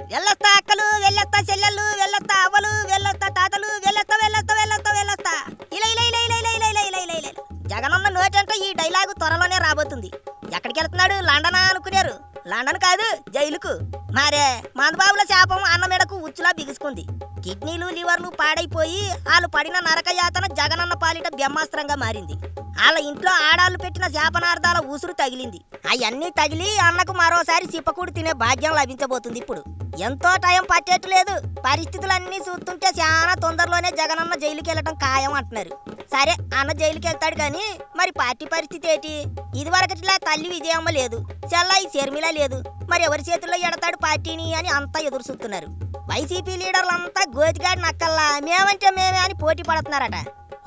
వెళ్ళొస్తా అక్కలు వెళ్ళొస్తా చెల్లెళ్ళు వెళ్ళొస్తా అవ్వలు వెళ్ళొస్తా తాతలు వెళ్ళొస్తా వెళ్ళొస్తా వెళ్ళొస్తా వెళ్ళొస్తా ఇలా ఇలా ఇలా ఇలా ఇలా ఇలా ఇలా ఇలా ఇలా. ఇలా జగనన్న నోటంటే ఈ డైలాగు త్వరలోనే రాబోతుంది. ఎక్కడికి వెళ్తున్నాడు లండనా అనుకున్నారు లండన్ కాదు జైలుకు. మరే మందబాబుల శాపం అన్నమేడకు ఉచ్చులా బిగుసుకుంది. కిడ్నీలు లివర్లు పాడైపోయి వాళ్ళు పడిన నరకయాతన జగనన్న పాలిట బ్రహ్మాస్త్రంగా మారింది. వాళ్ళ ఇంట్లో ఆడాళ్ళు పెట్టిన శాపనార్థాల ఉసురు తగిలింది. అవన్నీ తగిలి అన్నకు మరోసారి చిప్పకూడు తినే భాగ్యం లభించబోతుంది ఇప్పుడు. ఎంతో టైం పట్టేట్టు లేదు. పరిస్థితులన్నీ చూస్తుంటే చాలా తొందరలోనే జగనన్న జైలుకి వెళ్ళటం ఖాయం అంటున్నారు. సరే అన్న జైలుకి వెళ్తాడు కానీ మరి పార్టీ పరిస్థితి ఏంటి? ఇదివరకటిలా తల్లి విజయమ్మ లేదు. చెల్లాయి శర్మిల లేదు. మరి ఎవరి చేతుల్లో ఎడతాడు పార్టీని అని అంతా ఎదురు చూస్తున్నారు వైసీపీ లీడర్లంతా గోతిగాడి నక్కల్లా మేమంటే మేమే అని పోటీ పడుతున్నారట.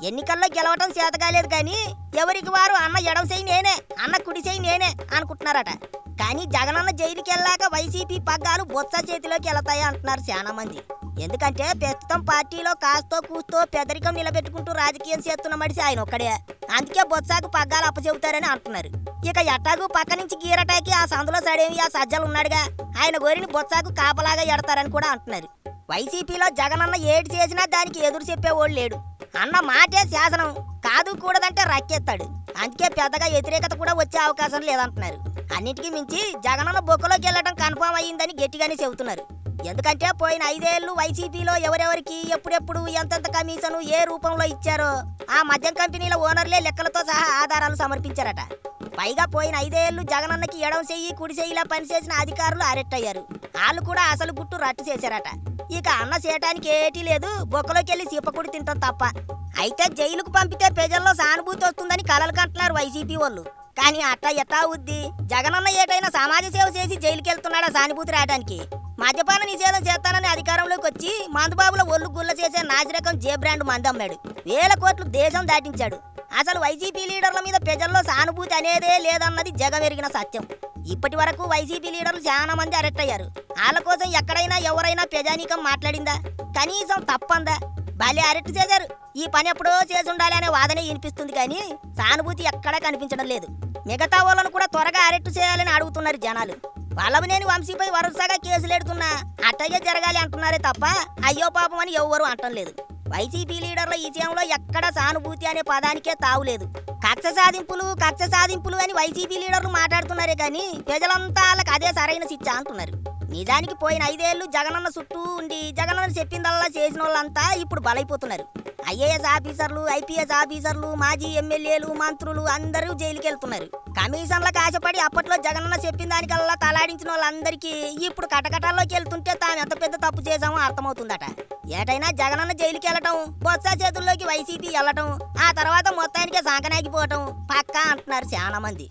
ఎన్నికల్లో గెలవటం చేతగాలేదు కానీ ఎవరికి వారు అన్న ఎడవ చేయి నేనే అన్న కుడి చేయి నేనే అనుకుంటున్నారట. కానీ జగనన్న జైలుకి వెళ్ళాక వైసీపీ పగ్గాలు బొత్స చేతిలోకి వెళతాయి అంటున్నారు చాలా మంది ఎందుకంటే ప్రస్తుతం పార్టీలో కాస్తో కూస్తో పెదరికం నిలబెట్టుకుంటూ రాజకీయం చేస్తున్న మడిసి ఆయన ఒక్కడే. అందుకే బొత్సాకు పగ్గాలు అప్పచెబుతారని అంటున్నారు. ఇక ఎట్టాగు పక్క నుంచి గీరటాకి ఆ సందులో సడేమి ఆ సజ్జలు ఉన్నాడుగా. ఆయన గోరిని బొత్సాకు కాపలాగా ఎడతారని కూడా అంటున్నారు. వైసీపీలో జగనన్న ఏడు చేసినా దానికి ఎదురు చెప్పేవాడు లేడు. అన్న మాటే శాసనం. కాదు కూడదంటే రక్కెత్తాడు. అందుకే పెద్దగా వ్యతిరేకత కూడా వచ్చే అవకాశం లేదంటున్నారు. అన్నిటికీ మించి జగనన్న బొక్కలోకి వెళ్ళడం కన్ఫామ్ అయ్యిందని గట్టిగానే చెబుతున్నారు. ఎందుకంటే పోయిన ఐదేళ్ళు వైసీపీలో ఎవరెవరికి ఎప్పుడెప్పుడు ఎంతెంత కమిషను ఏ రూపంలో ఇచ్చారో ఆ మద్యం కంపెనీల ఓనర్లే లెక్కలతో సహా ఆధారాలు సమర్పించారట. పైగా పోయిన ఐదేళ్ళు జగనన్నకి ఎడం చెయ్యి కుడి చెయ్యిలా పనిచేసిన అధికారులు అరెస్ట్ అయ్యారు. వాళ్ళు కూడా అసలు గుట్టు రట్టు చేశారట. ఇక అన్న చేయటానికి ఏటీ లేదు బొక్కలోకి వెళ్ళి సీపకుడి తింటాం తప్ప. అయితే జైలుకు పంపితే ప్రజల్లో సానుభూతి వస్తుందని కలలు కంటున్నారు వైసీపీ వాళ్ళు. కానీ అట్టా ఎట్టా ఉద్ది జగనన్న ఏటైనా సమాజ సేవ చేసి జైలుకి వెళ్తున్నాడా సానుభూతి రావడానికి? మద్యపాన నిషేధం చేస్తానని అధికారంలోకి వచ్చి మందుబాబుల ఒళ్ళు గుల్ల చేసే నాసిరకం జే బ్రాండ్ మందమ్మాడు. వేల కోట్లు దేశం దాటించాడు. అసలు వైసీపీ లీడర్ల మీద ప్రజల్లో సానుభూతి అనేదే లేదన్నది జగమెరిగిన సత్యం. ఇప్పటి వరకు వైసీపీ లీడర్లు చాలా మంది అరెస్ట్ అయ్యారు. వాళ్ళ కోసం ఎక్కడైనా ఎవరైనా ప్రజానీకం మాట్లాడిందా? కనీసం తప్పందా? భలే అరెస్ట్ చేశారు. ఈ పని ఎప్పుడో చేసి ఉండాలి అనే వాదనే వినిపిస్తుంది కానీ సానుభూతి ఎక్కడా కనిపించడం లేదు. మిగతా వాళ్ళను కూడా త్వరగా అరెస్ట్ చేయాలని అడుగుతున్నారు జనాలు. వల్లభనేని వంశీపై వరుసగా కేసులు ఎడుతున్నా అట్టయ్య జరగాలి అంటున్నారే తప్ప అయ్యో పాపం అని ఎవ్వరూ అంటం లేదు. వైసీపీ లీడర్ల ఈ విషయంలో ఎక్కడ సానుభూతి అనే పదానికే తావులేదు. కక్ష సాధింపులు కక్ష సాధింపులు అని వైసీపీ లీడర్లు మాట్లాడుతున్నారే కానీ ప్రజలంతా వాళ్ళకి అదే సరైన శిక్ష అంటున్నారు. నిజానికి పోయిన ఐదేళ్ళు జగనన్న చుట్టూ ఉండి జగనన్న చెప్పిందల్లా చేసిన వాళ్ళంతా ఇప్పుడు బలైపోతున్నారు. ఐఏఎస్ ఆఫీసర్లు ఐపీఎస్ ఆఫీసర్లు మాజీ ఎమ్మెల్యేలు మంత్రులు అందరూ జైలుకి వెళ్తున్నారు కమిషన్లకు ఆశపడి అప్పట్లో జగనన్న చెప్పిన దానికల్లా తలాడించిన వాళ్ళందరికీ ఇప్పుడు కటకటాల్లోకి వెళ్తుంటే తాము ఎంత పెద్ద తప్పు చేశామో అర్థమవుతుందట. ఏటైనా జగనన్న జైలుకి వెళ్ళటం బొత్స చేతుల్లోకి వైసీపీ వెళ్ళటం ఆ తర్వాత మొత్తానికే సాంకనాగిపోవటం పక్కా అంటున్నారు చాలా మంది